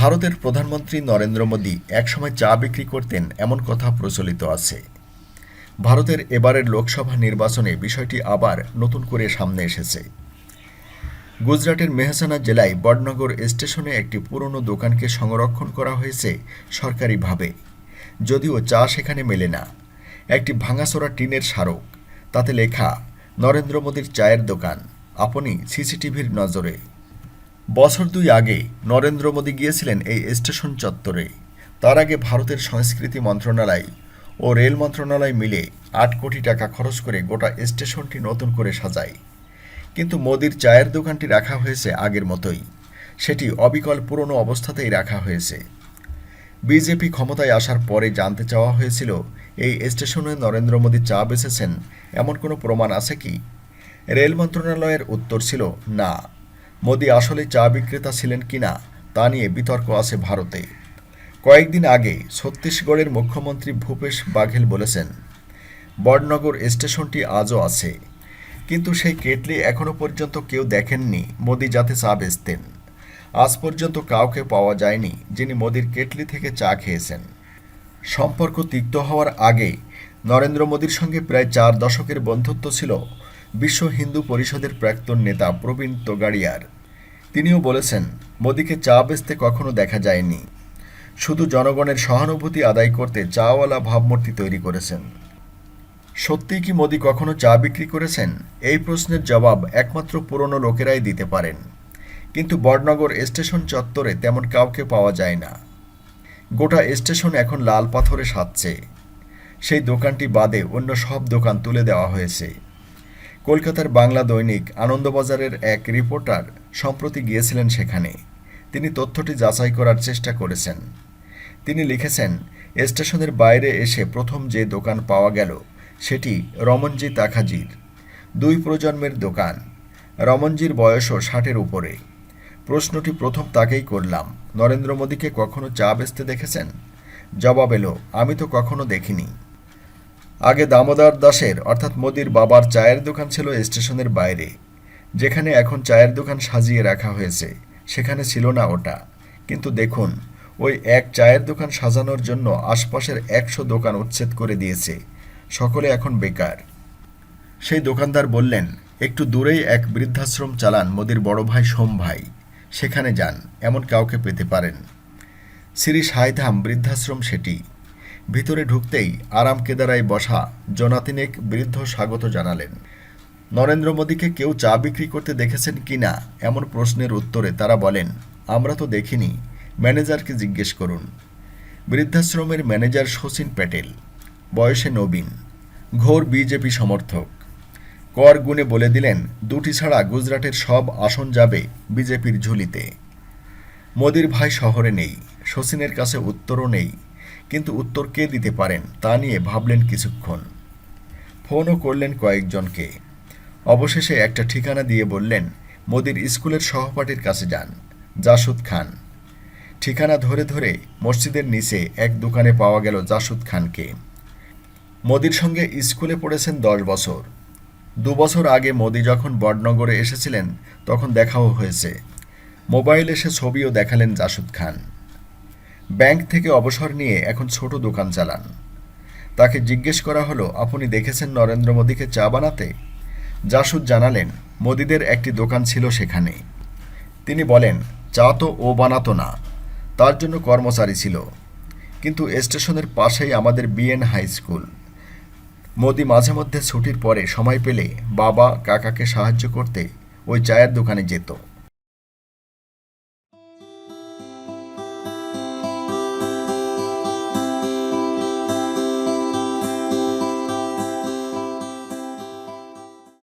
ভারতের প্রধানমন্ত্রী নরেন্দ্র মোদী একসময় চা বিক্রি করতেন, এমন কথা প্রচলিত আছে। ভারতের এবারের লোকসভা নির্বাচনে বিষয়টি আবার নতুন করে সামনে এসেছে। গুজরাটের মেহসানা জেলায় বডনগর স্টেশনে একটি পুরনো দোকানকে সংরক্ষণ করা হয়েছে সরকারিভাবে। যদিও চা সেখানে মেলে না। একটি ভাঙাচোরা টিনের স্মারক, তাতে লেখা, নরেন্দ্র মোদীর চায়ের দোকান, আপনি সিসিটিভির নজরে। বছর দুই আগে নরেন্দ্র মোদী গিয়েছিলেন এই স্টেশন চত্বরে। তার আগে ভারতের সংস্কৃতি মন্ত্রণালয় ও রেল মন্ত্রণালয় মিলে আট কোটি টাকা খরচ করে গোটা স্টেশনটি নতুন করে সাজায়। কিন্তু মোদির চায়ের দোকানটি রাখা হয়েছে আগের মতোই। সেটি অবিকল পুরনো অবস্থাতেই রাখা হয়েছে। বিজেপি ক্ষমতায় আসার পরে জানতে চাওয়া হয়েছিল, এই স্টেশনে নরেন্দ্র মোদী চা বেচেছেন এমন কোনো প্রমাণ আছে কি? রেল মন্ত্রণালয়ের উত্তর ছিল না। মোদি আসলে চা বিক্রেতা ছিলেন কিনা তা নিয়ে বিতর্ক আছে ভারতে। কয়েকদিন আগে ছত্তিশগড়ের মুখ্যমন্ত্রী ভূপেশ বাঘেল বলেছেন, বড়নগর স্টেশনটি আজও আছে। কিন্তু সেই কেটলি এখনও পর্যন্ত কেউ দেখেননি মোদি যাতে চা বেচতেন। আজ পর্যন্ত কাউকে পাওয়া যায়নি যিনি মোদির কেটলি থেকে চা খেয়েছেন। সম্পর্ক তিক্ত হওয়ার আগে নরেন্দ্র মোদীর সঙ্গে প্রায় চার দশকের বন্ধুত্ব ছিল বিশ্ব হিন্দু পরিষদের প্রাক্তন নেতা প্রবীণ তোগাড়িয়ার। তিনিও বলেছেন, মোদীকে চা বেচতে কখনো দেখা যায়নি। শুধু জনগণের সহানুভূতি আদায় করতে চাওয়ালা ভাবমূর্তি তৈরি করেছেন। সত্যিই কি মোদী কখনো চা বিক্রি করেছেন? এই প্রশ্নের জবাব একমাত্র পুরনো লোকেরাই দিতে পারেন। কিন্তু বড়নগর স্টেশন চত্বরে তেমন কাউকে পাওয়া যায় না। গোটা স্টেশন এখন লাল পাথরে সাজছে। সেই দোকানটি বাদে অন্য সব দোকান তুলে দেওয়া হয়েছে। কলকাতার বাংলা দৈনিক আনন্দবাজারের এক রিপোর্টার সম্প্রতি গিয়েছিলেন সেখানে। তিনি তথ্যটি যাচাই করার চেষ্টা করেছেন। তিনি লিখেছেন, স্টেশনের বাইরে এসে প্রথম যে দোকান পাওয়া গেল, সেটি রমনজি তাখাজির। দুই প্রজন্মের দোকান। রমনজির বয়সও ষাটের উপরে। প্রশ্নটি প্রথম তাকেই করলাম, নরেন্দ্র মোদীকে কখনো চা বেচতে দেখেছেন? জবাব এলো, আমি তো কখনো দেখিনি। আগে দামোদর দাসের, অর্থাৎ মোদির বাবার চায়ের দোকান ছিল স্টেশনের বাইরে, যেখানে এখন চায়ের দোকান সাজিয়ে রাখা হয়েছে। সেখানে ছিল না ওটা। কিন্তু দেখুন, ওই এক চায়ের দোকান সাজানোর জন্য আশপাশের একশো দোকান উচ্ছেদ করে দিয়েছে। সকলে এখন বেকার। সেই দোকানদার বললেন, একটু দূরেই এক বৃদ্ধাশ্রম চালান মোদির বড় ভাই সোম ভাই। সেখানে যান, এমন কাউকে পেতে পারেন। শ্রী সাইধাম বৃদ্ধাশ্রম সেটি। ভিতরে ঢুকতেই আরাম কেদারায় বসা জনাতিনেক বৃদ্ধ স্বাগত জানালেন। নরেন্দ্র মোদীকে কেউ চা বিক্রি করতে দেখেছেন কি না, এমন প্রশ্নের উত্তরে তারা বলেন, আমরা তো দেখিনি। ম্যানেজারকে জিজ্ঞেস করুন। বৃদ্ধাশ্রমের ম্যানেজার শচীন প্যাটেল, বয়সে নবীন, ঘোর বিজেপি সমর্থক। কর গুণে বলে দিলেন, দুটি ছাড়া গুজরাটের সব আসন যাবে বিজেপির ঝুলিতে। মোদির ভাই শহরে নেই, শচীনের কাছে উত্তরও নেই। কিন্তু উত্তর কে দিতে পারেন তা নিয়ে ভাবলেন কিছুক্ষণ। ফোনও করলেন কয়েকজনকে। অবশেষে একটা ঠিকানা দিয়ে বললেন, মোদির স্কুলের সহপাঠীর কাছে যান, জাসুদ খান। ঠিকানা ধরে ধরে মসজিদের নিচে এক দোকানে পাওয়া গেল জাসুদ খানকে। মোদির সঙ্গে স্কুলে পড়েছেন দশ বছর। দু বছর আগে মোদি যখন বডনগরে এসেছিলেন, তখন দেখাও হয়েছে। মোবাইল এসে ছবিও দেখালেন জাসুদ খান। ব্যাংক থেকে অবসর নিয়ে এখন ছোট দোকান চালান। তাকে জিজ্ঞেস করা হলো, আপনি দেখেছেন নরেন্দ্র মোদীকে চা বানাতে? জাসুদ জানালেন, মোদীদের একটি দোকান ছিল সেখানে। তিনি বলেন, চা তো ও বানাতো না, তার জন্য কর্মচারী ছিল। কিন্তু স্টেশনের পাশেই আমাদের বিএন হাই স্কুল। মোদি মাঝে মধ্যে ছুটির পরে সময় পেলে বাবা কাকাকে সাহায্য করতে ওই চায়ের দোকানে যেত।